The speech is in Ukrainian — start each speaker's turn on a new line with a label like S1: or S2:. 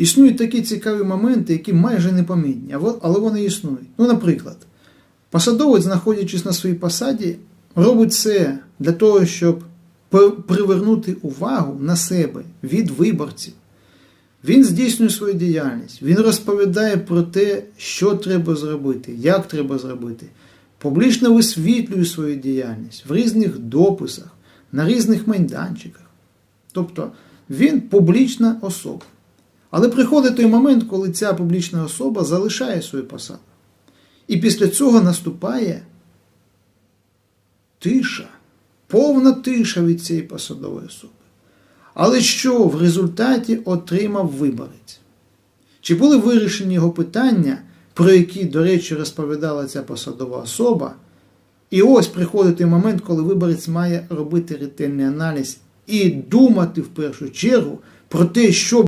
S1: Існують такі цікаві моменти, які майже непомітні, але вони існують. Ну, наприклад, посадовець, знаходячись на своїй посаді, робить це для того, щоб привернути увагу на себе від виборців. Він здійснює свою діяльність, він розповідає про те, що треба зробити, як треба зробити, публічно висвітлює свою діяльність в різних дописах, на різних майданчиках. Тобто він публічна особа. Але приходить той момент, коли ця публічна особа залишає свою посаду. І після цього наступає тиша, повна тиша від цієї посадової особи. Але що в результаті отримав виборець? Чи були вирішені його питання, про які, до речі, розповідала ця посадова особа? І ось приходить той момент, коли виборець має робити ретельний аналіз і думати в першу чергу про те, що